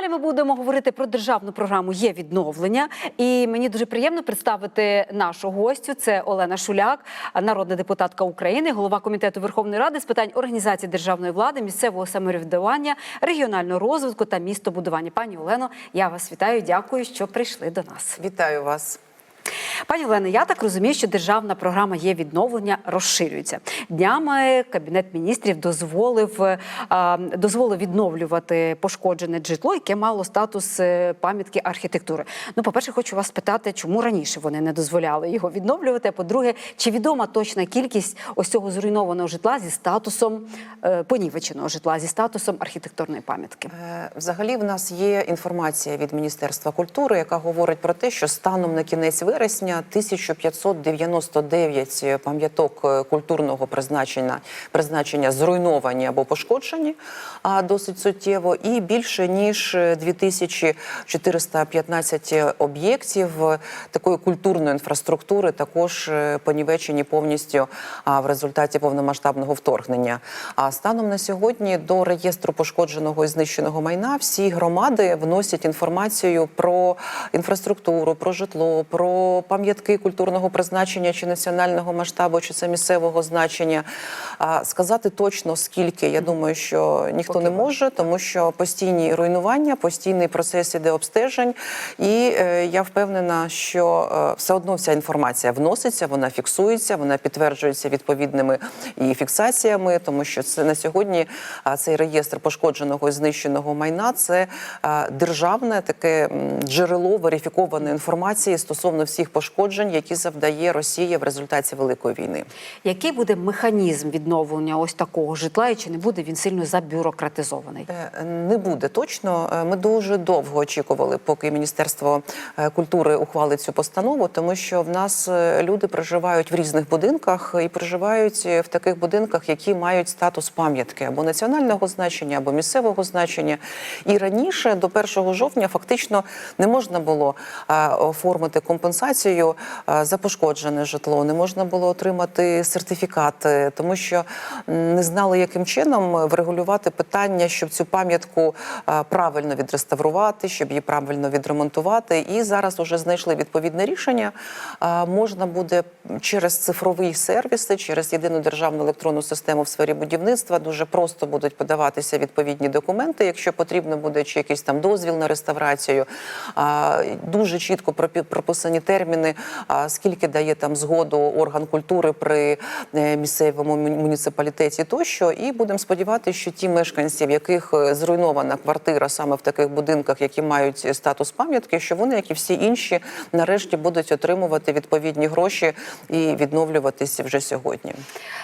Далі ми будемо говорити про державну програму Є відновлення. І мені дуже приємно представити нашу гостю. Це Олена Шуляк, народна депутатка України, голова комітету Верховної Ради з питань організації державної влади, місцевого самоврядування, регіонального розвитку та містобудування. Пані Олено, я вас вітаю. Дякую, що прийшли до нас. Вітаю вас. Пані Олено, я так розумію, що державна програма є відновлення розширюється. Днями кабінет міністрів дозволив е, дозволив відновлювати пошкоджене житло, яке мало статус е, пам'ятки архітектури. Ну, по-перше, хочу вас питати, чому раніше вони не дозволяли його відновлювати. А по-друге, чи відома точна кількість ось цього зруйнованого житла зі статусом е, понівеченого житла зі статусом архітектурної пам'ятки? Взагалі, в нас є інформація від Міністерства культури, яка говорить про те, що станом на кінець вересня 1599 пам'яток е, культурного призначення призначення зруйновані або пошкоджені, а досить суттєво, і більше ніж 2415 об'єктів е, такої культурної інфраструктури також е, понівечені повністю в результаті повномасштабного вторгнення. А станом на сьогодні до реєстру пошкодженого і знищеного майна всі громади вносять інформацію про інфраструктуру, про житло, про пам'ятки культурного призначення чи національного масштабу, чи це місцевого значення. А сказати точно скільки, я думаю, що ніхто Поки не може, тому що постійні руйнування, постійний процес іде обстежень, і е, я впевнена, що е, все одно вся інформація вноситься, вона фіксується, вона підтверджується відповідними і фіксаціями, тому що це на сьогодні а, цей реєстр пошкодженого і знищеного майна це а, державне таке джерело верифікованої інформації стосовно всіх пошкоджень, які завдає Росія в результаті великої війни. Який буде механізм відновлення ось такого житла, і чи не буде він сильно забюрократизований? Е, Не буде точно. Е, Ми дуже довго очікували, поки Міністерство е, культури ухвалить цю постанову, тому що в нас люди проживають в різних будинках і проживають в таких будинках, які мають статус пам'ятки або національного значення, або місцевого значення. І раніше, до 1 жовтня, фактично не можна було оформити компенсацію е, за пошкоджене житло, не можна було отримати сертифікат, е, тому що не знали, яким чином врегулювати питання, щоб цю пам'ятку е, правильно відреставрувати, щоб її правильно відремонтувати. І зараз вже знайшли відповідне рішення. Е, Можна буде через цифрові сервіси, через єдину державну електронну систему в сфері будівництва дуже просто будуть подаватися відповідні документи, якщо потрібно буде чи якийсь там дозвіл на реставрацію. Дуже чітко прописані терміни, а, скільки дає там згоду орган культури при е, місцевому муніципалітеті тощо. І будемо сподіватися, що ті мешканці, в яких е, зруйнована квартира саме в таких будинках, які мають статус пам'ятки, що вони, як і всі інші, нарешті будуть отримувати відповідні гроші і відновлюватися вже сьогодні.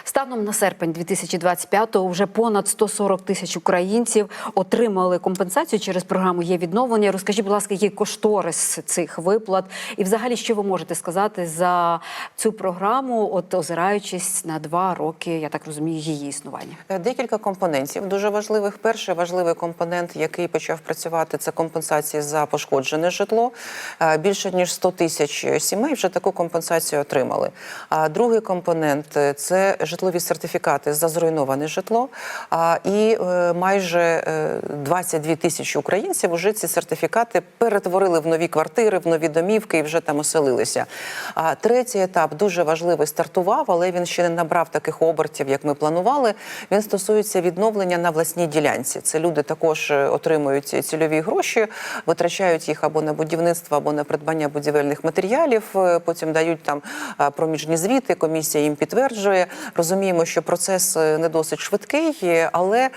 Станом на серпень 2025-го вже понад 140 тисяч українців отримали компенсацію через програму є відновлення. Розкажіть, будь ласка, який кошторис цих виплат, і взагалі, що ви можете сказати за цю програму, от озираючись на два роки, я так розумію, її існування. Е, Декілька компонентів дуже важливих. Перший важливий компонент, який почав працювати, це компенсації за пошкоджене житло. Е, Більше ніж 100 тисяч сімей вже таку компенсацію отримали. А другий компонент е, це житлові сертифікати за зруйноване житло. І майже е, 22 тисячі українців вже ці сертифікати перетворили в нові квартири, в нові домівки і вже там оселилися. А третій етап дуже важливий стартував, але він ще не набрав таких обертів, як ми планували. Він стосується відновлення на власній ділянці. Це люди також е, отримують цільові гроші, витрачають їх або на будівництво, або на придбання будівельних матеріалів. е, Потім дають там проміжні звіти. Комісія їм підтверджує. Розуміємо, що процес е, не досить швидкий, але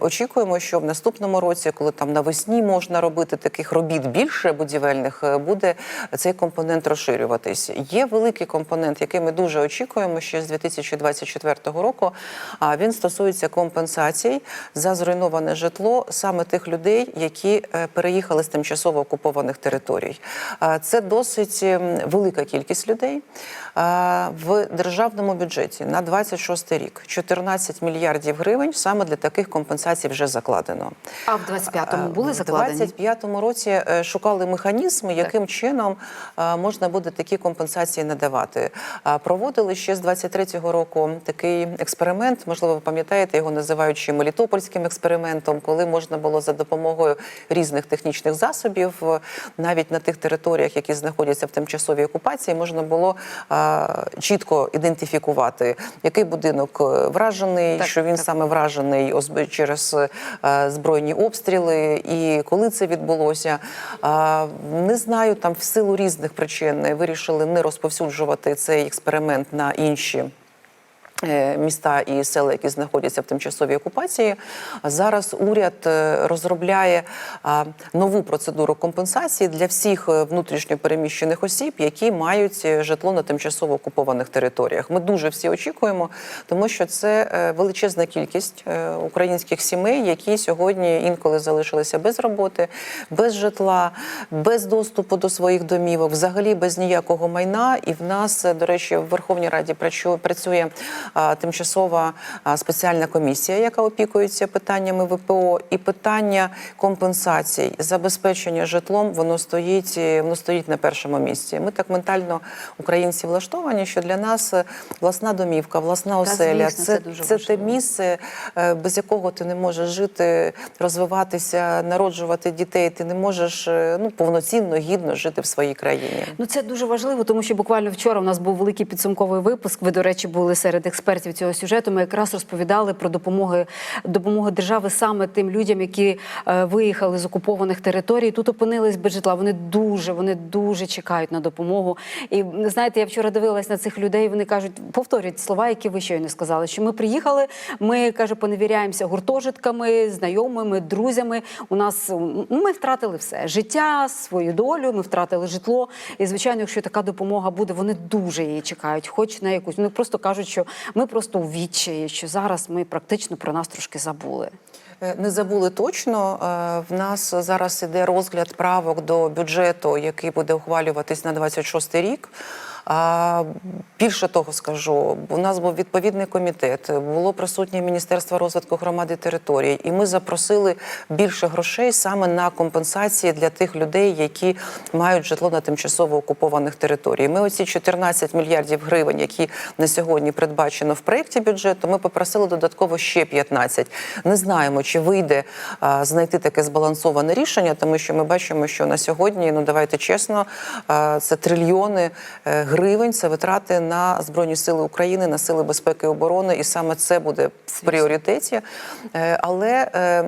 очікуємо, що в наступному році, коли там навесні можна робити таких робіт більше будівельних, буде цей компонент розширюватись. Є великий компонент, який ми дуже очікуємо ще з 2024 року. А він стосується компенсацій за зруйноване житло саме тих людей, які е, переїхали з тимчасово окупованих територій. Це досить ем, велика кількість людей. В державному бюджеті на 26 рік 14 мільярдів гривень саме для таких компенсацій вже закладено. А в 25-му були В закладені? 25-му році е, шукали механізми, яким чином е, можна буде такі компенсації надавати. Проводили ще з 23-го року такий експеримент. Можливо, ви пам'ятаєте, його називають ще Мелітопольським експериментом, коли можна було за допомогою різних технічних засобів, е, навіть на тих територіях, які знаходяться в тимчасовій окупації, можна було чітко ідентифікувати, який будинок е, вражений, Так, що він так. саме вражений через е, збройні обстріли, і коли це відбулося. Не знаю, там в силу різних причин вирішили не розповсюджувати цей експеримент на інші. Е, Міста і села, які знаходяться в тимчасовій окупації, зараз уряд е, розробляє нову процедуру компенсації для всіх е, внутрішньо переміщених осіб, які мають житло на тимчасово окупованих територіях. Ми дуже всі очікуємо, тому що це величезна кількість українських сімей, які сьогодні інколи залишилися без роботи, без житла, без доступу до своїх домівок, взагалі без ніякого майна. І в нас, до речі, в Верховній Раді працю- працює тимчасова спеціальна комісія, яка опікується питаннями ВПО, і питання компенсацій, забезпечення житлом, воно стоїть, е, воно стоїть на першому місці. Ми так ментально українці влаштовані, що для нас е, власна домівка, власна оселя звісно, це, це дуже це те місце, е, без якого ти не можеш жити, розвиватися, народжувати дітей. Ти не можеш ну повноцінно гідно жити в своїй країні. Ну це дуже важливо, тому що буквально вчора у нас був великий підсумковий випуск. Ви, до речі, були серед експертів цього сюжету. Ми якраз розповідали про допомоги допомогу держави саме тим людям, які е, виїхали з окупованих територій. Тут опинились без житла. Вони дуже, вони дуже чекають на допомогу. І знаєте, я вчора дивилась на цих людей. Вони кажуть, повторюють слова, які ви щойно сказали. Що ми приїхали, ми каже, поневіряємося гуртожитками, знайомими, друзями. У нас ми втратили все життя, свою долю. Ми втратили житло. І звичайно, якщо така допомога буде, вони дуже її чекають, хоч на якусь. Вони просто кажуть, що ми просто у відчаї, що зараз ми практично про нас трошки забули. Е, Не забули точно. Е, В нас зараз іде розгляд правок до бюджету, який буде ухвалюватись на 26 рік. А, Більше того скажу, у нас був відповідний комітет, було присутнє Міністерство розвитку громади і територій, і ми запросили більше грошей саме на компенсації для тих людей, які мають житло на тимчасово окупованих територіях. Ми оці 14 мільярдів гривень, які на сьогодні передбачено в проєкті бюджету, ми попросили додатково ще 15. Не знаємо, чи вийде а, знайти таке збалансоване рішення, тому що ми бачимо, що на сьогодні, ну давайте чесно, а, це трильйони е, гривень, це витрати на Збройні Сили України, на сили безпеки і оборони, і саме це буде в пріоритеті. Е, Але е,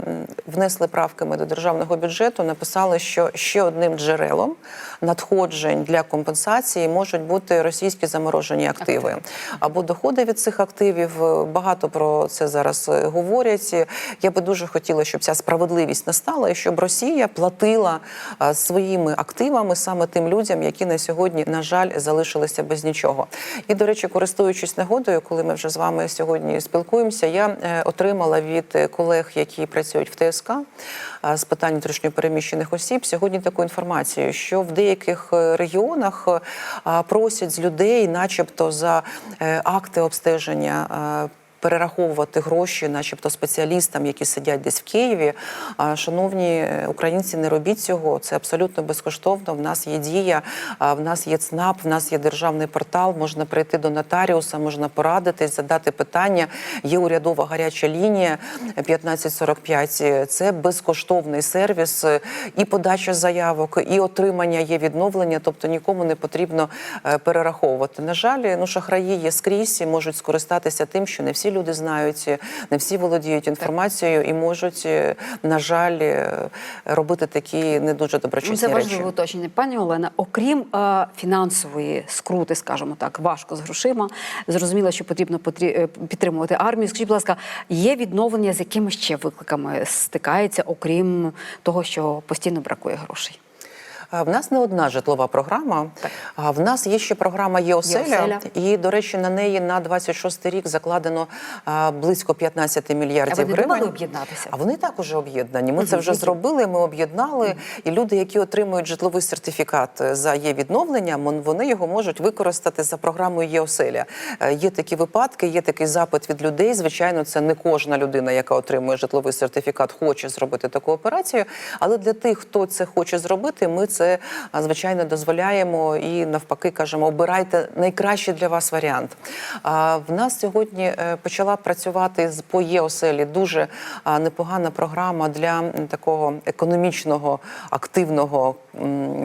внесли правки ми до державного бюджету, написали, що ще одним джерелом надходжень для компенсації можуть бути російські заморожені активи або доходи від цих активів. Е, Багато про це зараз говорять. Я би дуже хотіла, щоб ця справедливість настала і щоб Росія платила своїми активами саме тим людям, які на сьогодні, на жаль, залишилися без нічого. І, до речі, користуючись нагодою, коли ми вже з вами сьогодні спілкуємося, я е, отримала від е, колег, які працюють в ТСК е, з питань внутрішньопереміщених осіб, сьогодні таку інформацію, що в деяких регіонах просять з людей, начебто, за акти обстеження. Перераховувати гроші, начебто спеціалістам, які сидять десь в Києві. Шановні е, українці, не робіть цього. Це абсолютно безкоштовно. В нас є дія, в нас є ЦНАП, в нас є державний портал. Можна прийти до нотаріуса, можна порадитись, задати питання. Є урядова гаряча лінія 1545. Це безкоштовний сервіс е, і подача заявок, і отримання є відновлення. Тобто нікому не потрібно е, перераховувати. На жаль, ну шахраї є скрізь і можуть скористатися тим, що не всі люди знають, не всі володіють інформацією і можуть, е, на жаль, е, робити такі не дуже доброчесні Це речі. важливе уточнення. Пані Олена, окрім е, фінансової скрути, скажімо так, важко з грошима. Зрозуміло, що потрібно потрі- е, підтримувати армію. Скажіть, будь ласка, є відновлення, з якими ще викликами стикається, окрім того, що постійно бракує грошей? В нас не одна житлова програма. Так. В нас є ще програма «Єоселя». І, до речі, на неї на 26 рік закладено близько 15 мільярдів А ви гривень. об'єднатися? А вони також об'єднані. Ми Мгм, це вже зробили. Ми об'єднали. І люди, які отримують житловий сертифікат за є відновлення, вони його можуть використати за програмою «Єоселя». Е, Є такі випадки, є такий запит від людей. Звичайно, це не кожна людина, яка отримує житловий сертифікат, хоче зробити таку операцію. Але для тих, хто це хоче зробити, ми це а, звичайно дозволяємо і навпаки кажемо, обирайте найкращий для вас варіант. А, В нас сьогодні е, почала працювати з по ЄОСЕЛі дуже непогана програма для такого економічного активного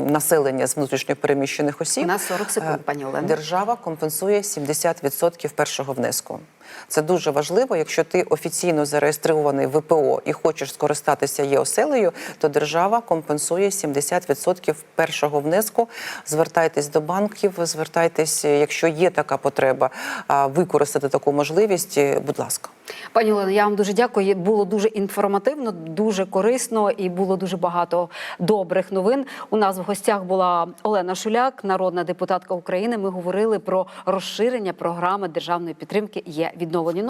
населення з внутрішньо переміщених осіб. У нас 40 секунд, Е, пані Олено. Держава компенсує 70% першого внеску. Це дуже важливо. Якщо ти офіційно зареєстрований ВПО і хочеш скористатися ЄОСЕЛею, то держава компенсує 70% першого внеску. Звертайтесь до банків, звертайтесь, якщо є така потреба, використати таку можливість. Будь ласка. Пані Олено, я вам дуже дякую. Було дуже інформативно, дуже корисно і було дуже багато добрих новин. У нас в гостях була Олена Шуляк, народна депутатка України. Ми говорили про розширення програми державної підтримки є відновлені.